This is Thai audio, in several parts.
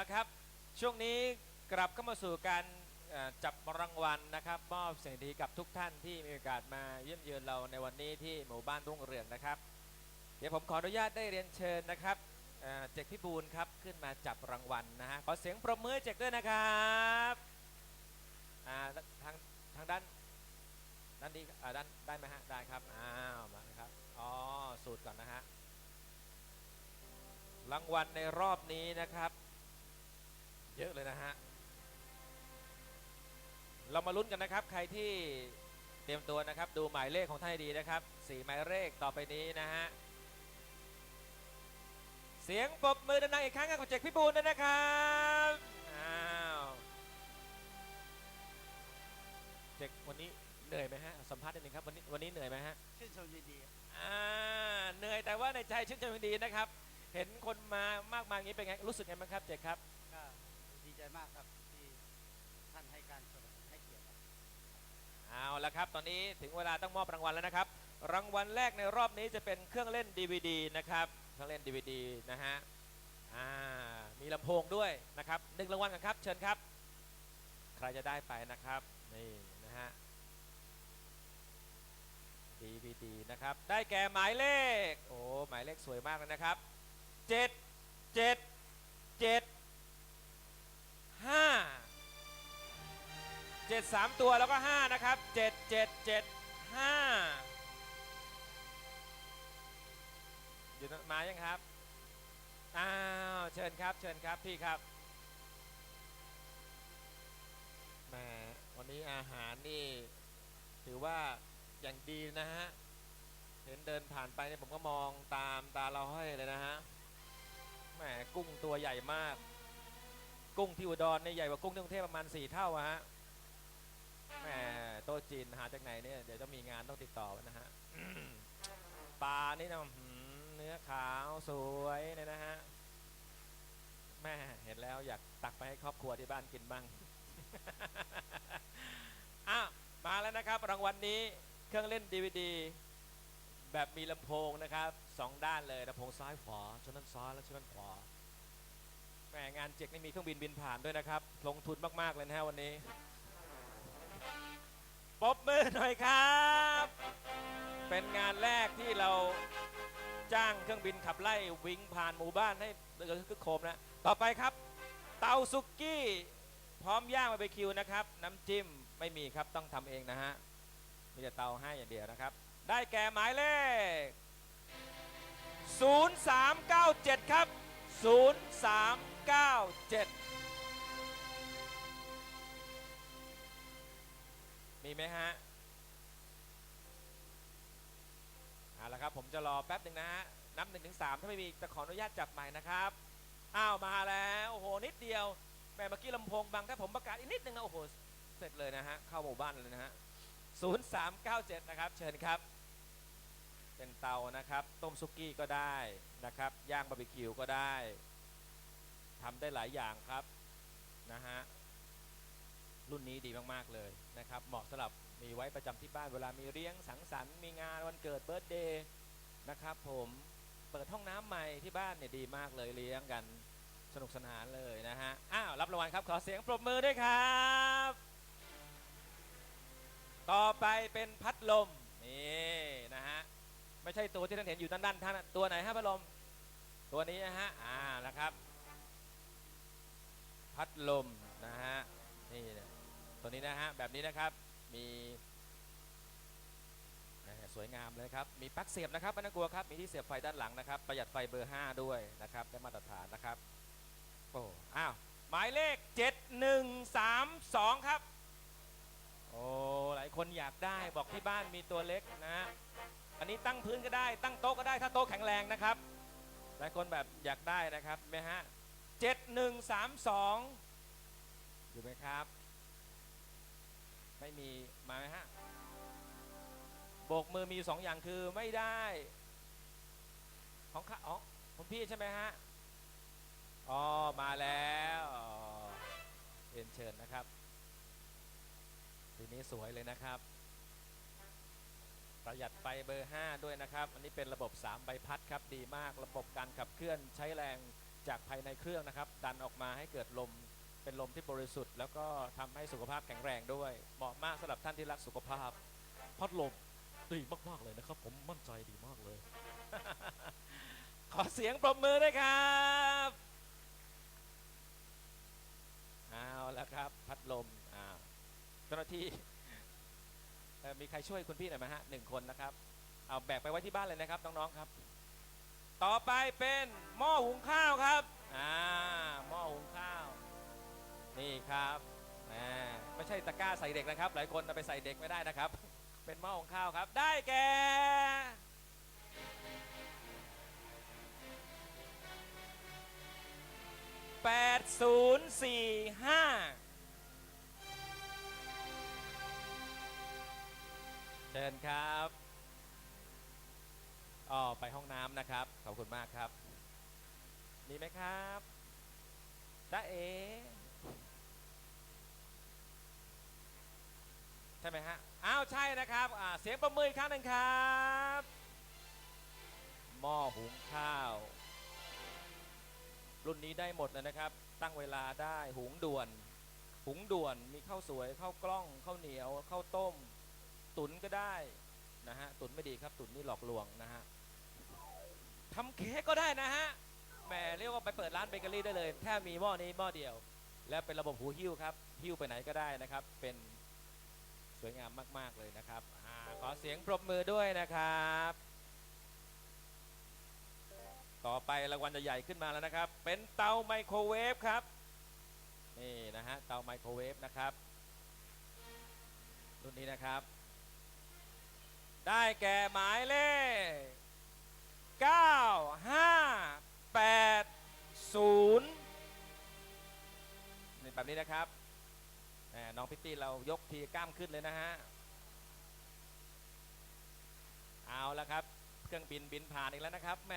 ละครับ ช่วงนี้กลับเข้ามาสู่การจับรางวัลนะครับมอบสิ่งดีกับทุกท่านที่มีโอกาสมาเยี่ยมเยือนเราในวันนี้ที่หมู่บ้านรุ่งเรืองนะครับ เดี๋ยวผมขออนุญาตได้เรียนเชิญนะครับเจกพิบูลครับขึ้นมาจับรางวัลนะฮะขอเสียงปรบมือเจกด้วยนะครับทางทางด้านด้านนี้ด้านได้ไหมฮะได้ครับอ้าวมาครับอ๋อสูตรก่อนนะฮะรางวัลในรอบนี้นะครับ เยอะเลยนะฮะ เรามาลุ้นกันนะครับ ใครที่เตรียมตัวนะครับ ดูหมายเลขของท่านให้ดีนะครับสี่หมายเลขต่อไปนี้นะฮะ เสียงปรบมือดังๆอีกครั้งกับเจกพี่บูลด้วยนะครับอ้าวเจกวันนี้เหนื่อยไหมฮะสัมภาษณ์นิดนึงครับวันนี้วันนี้เหนื่อยไหมฮะชื่นชมยินดีอ่าเหนื่อยแต่ว่าในใจชื่นชมยินดีนะครับ เห็นคนมามากมายอย่างนี้เป็นไงรู้สึกไงบ้างครับเจกครับ มากครับที่ท่านให้การสนับสนุนให้เกียรติครับ เอาละครับ ตอนนี้ถึงเวลาต้องมอบรางวัลแล้วนะครับ รางวัลแรกในรอบนี้จะเป็นเครื่องเล่น DVD นะครับ เครื่องเล่น DVD นะฮะ อ่า มีลำโพงด้วยนะครับหนึ่งรางวัลกันครับ เชิญครับ ใครจะได้ไปนะครับ นี่นะฮะ DVD นะครับ ได้แก่หมายเลข โอ้ หมายเลขสวยมากเลยนะครับเจ็ด เจ็ดเจ็ดห้าเจ็ดสามตัวแล้วก็ห้านะครับเจ็ดเจ็ดเจ็ดห้าอยู่ตรงมายังครับ อ้าว เชิญครับ เชิญครับพี่ครับแหมวันนี้อาหารนี่ ถือว่าอย่างดีนะฮะ เห็นเดินผ่านไปเนี่ยผมก็มองตามตาเราห้อยเลยนะฮะแหมกุ้งตัวใหญ่มาก กุ้งที่อุดรเนี่ยใหญ่กว่ากุ้งที่กรุงเทพประมาณ 4 เท่าอะฮะแหมโต๊ะจีนหาจากไหนเนี่ยเดี๋ยวจะมีงานต้องติดต่อนะฮะปลานี่นะอื้อหือเนื้อขาวสวยเนี่ยนะฮะแม่เห็นแล้วอยากตักไปให้ครอบครัวที่บ้านกินบ้างอ้าวมาแล้วนะครับ รางวัลนี้เครื่องเล่น DVD แบบมีลำโพงนะครับสองด้านเลยลำโพงซ้ายขวาชนนั้นซ้ายและชนนั้นขวาแหมงานเจ็กนี่มีเครื่องบินบินผ่านด้วยนะครับ ลงทุนมาก ๆ เลยนะฮะวันนี้ปบมือหน่อยครับ เป็นงานแรกที่เราจ้างเครื่องบินขับไล่วิ่งผ่านหมู่บ้านให้เดินคึกโคมนะ ต่อไปครับ เตาสุกี้ พร้อมย่างบาร์บีคิวนะครับ น้ำจิ้มไม่มีครับต้องทำเองนะฮะ มีแต่เตาให้อย่างเดียวนะครับ ได้แก่หมายเลข 0397 ครับ 03 97มีไหมฮะเอาละครับ ผมจะรอแป๊บหนึ่งนะฮะ นับหนึ่งถึงสามถ้าไม่มีจะขออนุญาตจับใหม่นะครับ อ้าว มาแล้ว โอ้โห นิดเดียวแม่เมื่อกี้ลำโพงบังถ้าผมประกาศอีกนิดนึงนะโอ้โห เสร็จเลยนะฮะ เข้าหมู่บ้านเลยนะฮะ 0397 นะครับ เชิญครับเป็นเตานะครับ ต้มซุกี้ก็ได้นะครับ ย่างบาร์บีคิวก็ได้ ทำได้หลายอย่างครับนะฮะรุ่นนี้ดีมากๆเลยนะครับ เหมาะสำหรับมีไว้ประจำที่บ้านเวลามีเลี้ยงสังสรรค์มีงานวันเกิดเบิร์ตเดย์นะครับผมเปิดห้องน้ำใหม่ที่บ้านเนี่ยดีมากเลยเลี้ยงกันสนุกสนานเลยนะฮะอ้าวรับรางวัลครับ ขอเสียงปรบมือด้วยครับ ต่อไปเป็นพัดลมนี่นะฮะไม่ใช่ตัวที่ท่านเห็นอยู่ด้านด้านท่านตัวไหนฮะพัดลมตัวนี้นะฮะอ่านะครับ พัดลมนะฮะนี่นะตัวนี้นะฮะแบบนี้นะครับมีสวยงามเลยครับ มีปลั๊กเสียบนะครับไม่ต้องกลัวครับ มีที่เสียบไฟด้านหลังนะครับ ประหยัดไฟเบอร์ 5 ด้วยนะครับ ได้มาตรฐานนะครับ โอ้ อ้าว หมายเลข 7132 ครับ โอ้ หลายคนอยากได้ บอกที่บ้านมีตัวเล็กนะฮะอันนี้ตั้งพื้นก็ได้ ตั้งโต๊ะก็ได้ ถ้าโต๊ะแข็งแรงนะครับ หลายคนแบบอยากได้นะครับไหมฮะ 7132 อยู่ไหมครับ ไม่มี มาไหมฮะโบกมือมีสองอย่างคือไม่ได้ ของข้าอ๋อของพี่ใช่ไหมฮะ อ๋อ มาแล้วอ๋อเรียนเชิญนะครับทีนี้สวยเลยนะครับ ประหยัดไฟเบอร์ 5 ด้วยนะครับ อันนี้เป็นระบบ 3 ใบพัดครับ ดีมากระบบการขับเคลื่อนใช้แรง จากภายในเครื่องนะครับ ดันออกมาให้เกิดลมเป็นลมที่บริสุทธิ์ แล้วก็ทำให้สุขภาพแข็งแรงด้วย เหมาะมากสำหรับท่านที่รักสุขภาพ พัดลมดีมาก ๆ เลยนะครับ ผมมั่นใจดีมากเลย ขอเสียงปรบมือด้วยครับเอาแล้วครับ พัดลมอ้าวเจ้าหน้าที่มีใครช่วยคุณพี่หน่อยไหมฮะหนึ่งคนนะครับ เอาแบกไปไว้ที่บ้านเลยนะครับน้องๆครับ ต่อไปเป็นหม้อหุงข้าวครับ อ่า หม้อหุงข้าว นี่ครับไม่ใช่ตะกร้าใส่เด็กนะครับ หลายคนเอาไปใส่เด็กไม่ได้นะครับ เป็นหม้อหุงข้าวครับ ได้แก่8045เชิญครับ อ๋อไปห้องน้ำนะครับ ขอบคุณมากครับ มีไหมครับจ้าเอใช่ไหมฮะ อ้าว ใช่นะครับ เสียงประมืออีกครั้งหนึ่งครับหม้อหุงข้าว รุ่นนี้ได้หมดเลยนะครับ ตั้งเวลาได้หุงด่วน หุงด่วนมีข้าวสวยข้าวกล้องข้าวเหนียวข้าวต้ม ตุ๋นก็ได้นะฮะ ตุ๋นไม่ดีครับ ตุ๋นนี่หลอกลวงนะฮะ ทำเค้กก็ได้นะฮะแหมเรียกว่าไปเปิดร้านเบเกอรี่ได้เลย แค่มีหม้อนี้หม้อเดียว และเป็นระบบหูหิ้วครับ หิ้วไปไหนก็ได้นะครับ เป็นสวยงามมาก ๆ เลยนะครับอาขอเสียงปรบมือด้วยนะครับ ต่อไปรางวัลใหญ่ๆขึ้นมาแล้วนะครับ เป็นเตาไมโครเวฟครับ นี่นะฮะ เตาไมโครเวฟนะครับ รุ่นนี้นะครับ ได้แก่หมายเลข 9580นี่แบบนี้นะครับแหมน้องพิตตี้เรายกทีกล้ามขึ้นเลยนะฮะ เอาละครับ เครื่องบินบินผ่านอีกแล้วนะครับแหม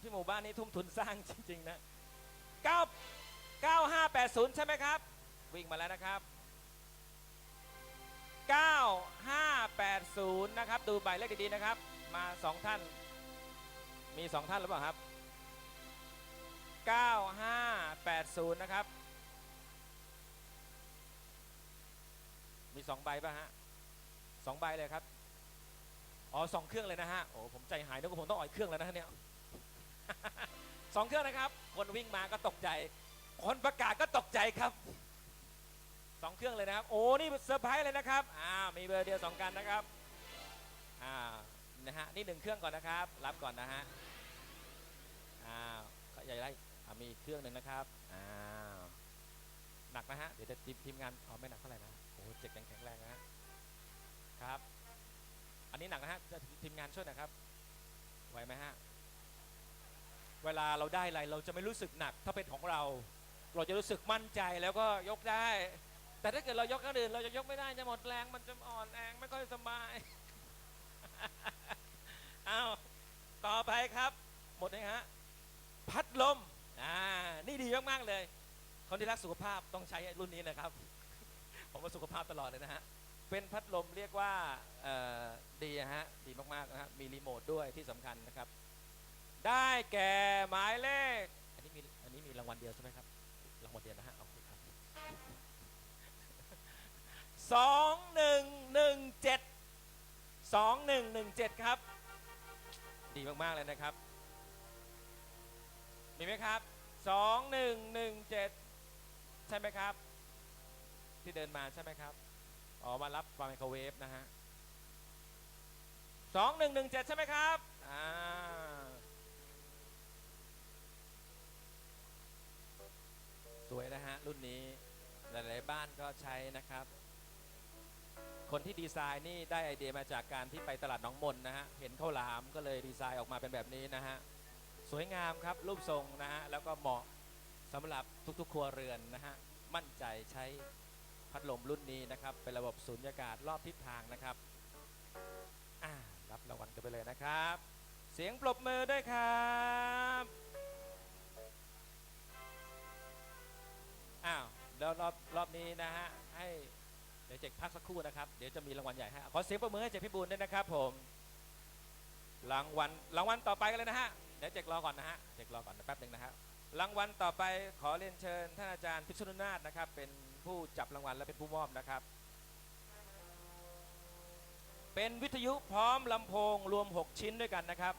ที่หมู่บ้านนี้ทุ่มทุนสร้างจริง ๆ นะ 9 9580 ใช่ไหมครับ วิ่งมาแล้วนะครับ 9580 นะครับ ดูใบเลขดี ๆ นะครับ มาสองท่าน มีสองท่านหรือเปล่าครับ 9580 นะครับ มีสองใบป่ะฮะสองใบเลยครับ อ๋อสองเครื่องเลยนะฮะ โอ้ผมใจหายนึกว่าผมต้องอ่อยเครื่องแล้วนะเนี่ยสองเครื่องนะครับ คนวิ่งมาก็ตกใจ คนประกาศก็ตกใจครับสองเครื่องเลยนะครับ โอ้ นี่เซอร์ไพรส์เลยนะครับ อ่า มีเบอร์เดียวสองกันนะครับ อ่า นะฮะ นี่หนึ่งเครื่องก่อนนะครับ รับก่อนนะฮะ อ้าวก็ใหญ่ไรอ่ามีอีกเครื่องหนึ่งนะครับอ้าวหนักนะฮะเดี๋ยวจะทีมงานอ๋อไม่หนักเท่าไหร่นะโอ้เจ็บแข็งแรงนะฮะครับ อันนี้หนักนะฮะจะทีมงานช่วยหนะครับไหวไหมฮะเวลาเราได้อะไรเราจะไม่รู้สึกหนักถ้าเป็นของเรา เราจะรู้สึกมั่นใจแล้วก็ยกได้ แต่ถ้าเกิดเรายกคนอื่นเราจะยกไม่ได้จะหมดแรงมันจะอ่อนแรงไม่ค่อยสบายเอาต่อไปครับ หมดเลยฮะ ลมอ่านี่ดีมากๆเลยคนที่รักสุขภาพต้องใช้รุ่นนี้นะครับ ผมว่าสุขภาพตลอดเลยนะฮะเป็นพัดลมเรียกว่าเอ่อดีฮะดีมากๆนะฮะมีรีโมทด้วยที่สำคัญนะครับ ได้แก่หมายเลข อันนี้มีอันนี้มีรางวัลเดียวใช่ไหมครับรางวัลเดียวนะฮะโอเคครับสองหนึ่งหนึ่งเจ็ดสองหนึ่งหนึ่งเจ็ดครับ ดีมากๆเลยนะครับ มีไหมครับสองหนึ่งหนึ่งเจ็ดใช่ไหมครับ ที่เดินมาใช่ไหมครับ อ๋อ มารับไมโครเวฟนะฮะสองหนึ่งหนึ่งเจ็ดใช่ไหมครับ อ่า สวยนะฮะ รุ่นนี้ หลาย ๆ บ้านก็ใช้นะครับคนที่ดีไซน์นี่ได้ไอเดียมาจากการที่ไปตลาดน้องมนนะฮะ เห็นข้าวหลามก็เลยดีไซน์ออกมาเป็นแบบนี้นะฮะ สวยงามครับ รูปทรงนะฮะแล้วก็เหมาะสำหรับทุกๆ ครัวเรือนนะฮะมั่นใจใช้พัดลมรุ่นนี้นะครับ เป็นระบบสูญญากาศรอบทิศทางนะครับรับรางวัลกันไปเลยนะครับ เสียงปรบมือด้วยครับอ้าวแล้วรอบรอบนี้นะฮะให้เดี๋ยวเจกพักสักครู่นะครับ เดี๋ยวจะมีรางวัลใหญ่ให้ขอเสียงปรบมือให้เจกพี่บุญด้วยนะครับผมรางวัลรางวัลต่อไปกันเลยนะฮะ ดี๋ยวเจกรอก่อนนะฮะเจกรอก่อนแป๊บหนึ่งนะฮะรางวัลต่อไปขอเรียนเชิญท่านอาจารย์พิษณุนาถนะครับ เป็นผู้จับรางวัลและเป็นผู้มอบนะครับ เป็นวิทยุพร้อมลำโพงรวม 6 ชิ้นด้วยกันนะครับ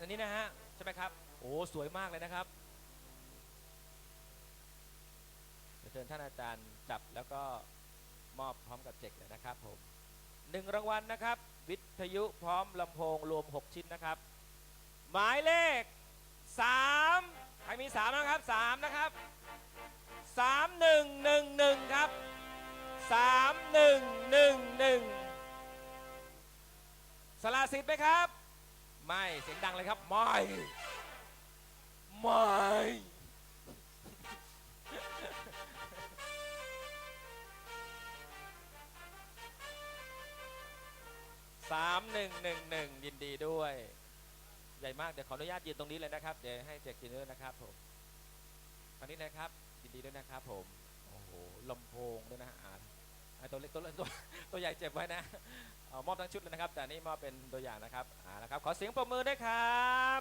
อันนี้นะฮะใช่ไหมครับโอ้สวยมากเลยนะครับเดี๋ยวเชิญท่านอาจารย์จับแล้วก็มอบพร้อมกับเจกเลยนะครับผมหนึ่งรางวัลนะครับ วิทยุพร้อมลำโพงรวม 6 ชิ้นนะครับ หมายเลข 3 ใครมี 3 นะครับ 3 นะครับ 3111 ครับ 3111สละสิทธิ์ไหมครับ ไม่ เสียงดังเลยครับ ไม่ ไม่ สามหนึ่งหนึ่งหนึ่งยินดีด้วย ใหญ่มาก เดี๋ยวขออนุญาตยืนตรงนี้เลยนะครับ เดี๋ยวให้เจกยืนด้วยนะครับผมตอนนี้นะครับ ยินดีด้วยนะครับผม โอ้โหลำโพงด้วยนะอ่าตัวเล็กตัวเล็กตัวตัวใหญ่เจ็บไว้นะเอามอบทั้งชุดเลยนะครับ แต่นนี่มอบเป็นตัวอย่างนะครับอ่านะครับ ขอเสียงปรบมือด้วยครับ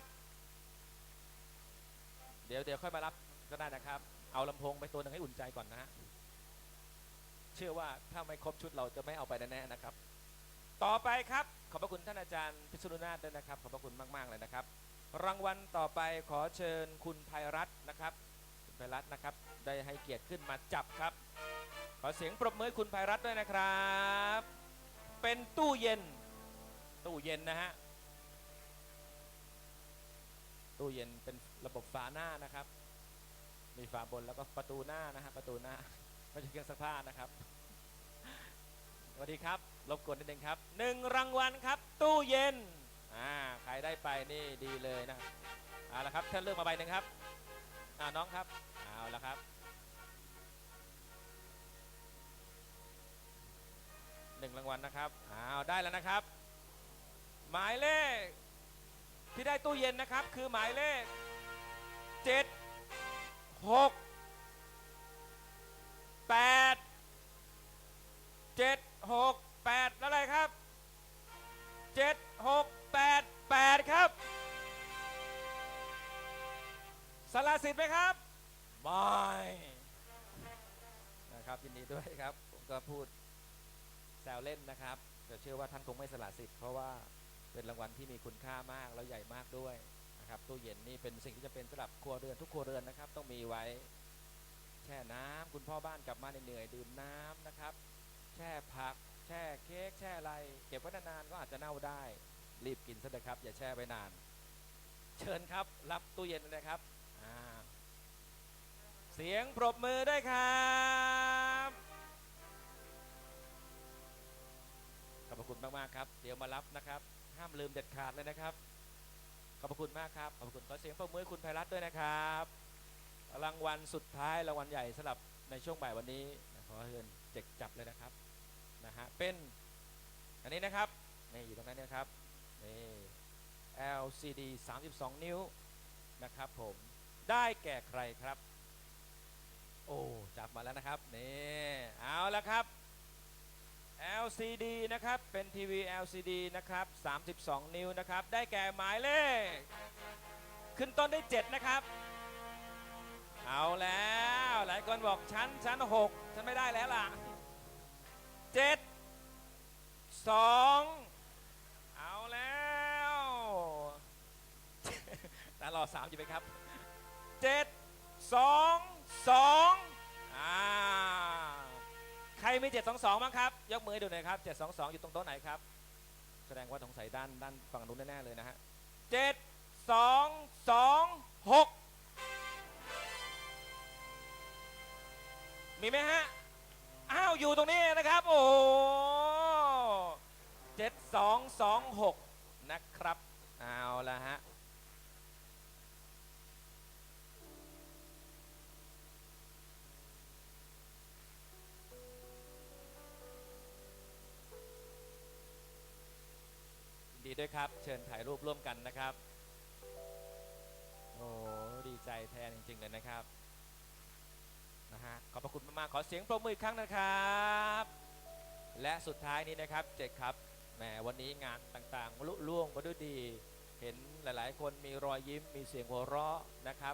เดี๋ยวเดี๋ยวค่อยมารับก็ได้นะครับ เอาลำโพงไปตัวหนึ่งให้อุ่นใจก่อนนะฮะ เชื่อว่าถ้าไม่ครบชุดเราจะไม่เอาไปแน่ๆนะครับ ต่อไปครับ ขอบพระคุณท่านอาจารย์พิษณุนาถด้วยนะครับ ขอบพระคุณมาก ๆ เลยนะครับ รางวัลต่อไปขอเชิญคุณภัยรัตน์นะครับคุณภัยรัตน์นะครับ ได้ให้เกียรติขึ้นมาจับครับ ขอเสียงปรบมือคุณภัยรัตน์ด้วยนะครับ เป็นตู้เย็น ตู้เย็นนะฮะ ตู้เย็นเป็นระบบฝาหน้านะครับ มีฝาบนแล้วก็ประตูหน้านะฮะ ประตูหน้า ไม่ใช่เครื่องซักผ้านะครับ สวัสดีครับ รบกวนนิดนึงครับหนึ่งรางวัลครับ ตู้เย็น อ่า ใครได้ไปนี่ดีเลยนะเอาละครับท่านเลือกมาใบหนึ่งครับอ่าน้องครับ เอาละครับหนึ่งรางวัลนะครับเอาได้แล้วนะครับ หมายเลขที่ได้ตู้เย็นนะครับ คือหมายเลขเจ็ดหกแปดเจ็ด หกแปดแล้วอะไรครับเจ็ดหกแปดแปดครับสละสิทธิ์ไหมครับ ไม่นะครับยินดีด้วยครับ ผมก็พูดแซวเล่นนะครับแต่เชื่อว่าท่านคงไม่สละสิทธิ์เพราะว่าเป็นรางวัลที่มีคุณค่ามากแล้วใหญ่มากด้วยนะครับตู้เย็นนี่เป็นสิ่งที่จะเป็นสำหรับครัวเรือนทุกครัวเรือนนะครับ ต้องมีไว้แช่น้ำคุณพ่อบ้านกลับมาเหนื่อยๆดื่มน้ำนะครับ แช่ผัก แช่เค้กแช่อะไรเก็บไว้นานๆก็อาจจะเน่าได้ รีบกินซะเลยครับ อย่าแช่ไว้นาน เชิญครับ รับตู้เย็นเลยครับเสียงปรบมือได้ครับขอบคุณมากๆครับ เดี๋ยวมารับนะครับ ห้ามลืมเด็ดขาดเลยนะครับขอบคุณมากครับ ขอบคุณขอเสียงปรบมือคุณไพรัตด้วยนะครับ รางวัลสุดท้ายรางวัลใหญ่สำหรับในช่วงบ่ายวันนี้ขอเชิญ เจ็กจับเลยนะครับนะฮะเป็นอันนี้นะครับนี่อยู่ตรงนั้นนะครับนี่ LCD 32 นิ้วนะครับผมได้แก่ใครครับ โอ้จับมาแล้วนะครับนี่เอาละครับ LCD นะครับ เป็นทีวี LCD นะครับ 32 นิ้วนะครับ ได้แก่หมายเลข ขึ้นต้นได้ 7 นะครับ เอาแล้ว หลายคนบอกชั้นชั้น 6 ฉันไม่ได้แล้วล่ะ 7 2เอาแล้วตารอสามอยู่ไหมครับ7 2 2อ่าใครมี722บ้างครับ ยกมือดูหน่อยครับ722อยู่ตรงโต๊ะไหนครับ แสดงว่าสงสัยด้านด้านฝั่งนู้นแน่ๆเลยนะฮะ7 2 2 6มีไหมฮะ อ้าว อยู่ตรงนี้นะครับ โอ้เจ็ดสองสองหกนะครับ เอาละฮะดีด้วยครับ เชิญถ่ายรูปร่วมกันนะครับ โอ้ ดีใจแทนจริง ๆ เลยนะครับ นะฮะขอบพระคุณมากๆขอเสียงปรบมืออีกครั้งนะครับ และสุดท้ายนี้นะครับเจ็ดครับแหมวันนี้งานต่างๆลุล่วงมาด้วยดี เหเห็นหลายๆ คนมีรอยยิ้มมีเสียงหัวเราะนะครับ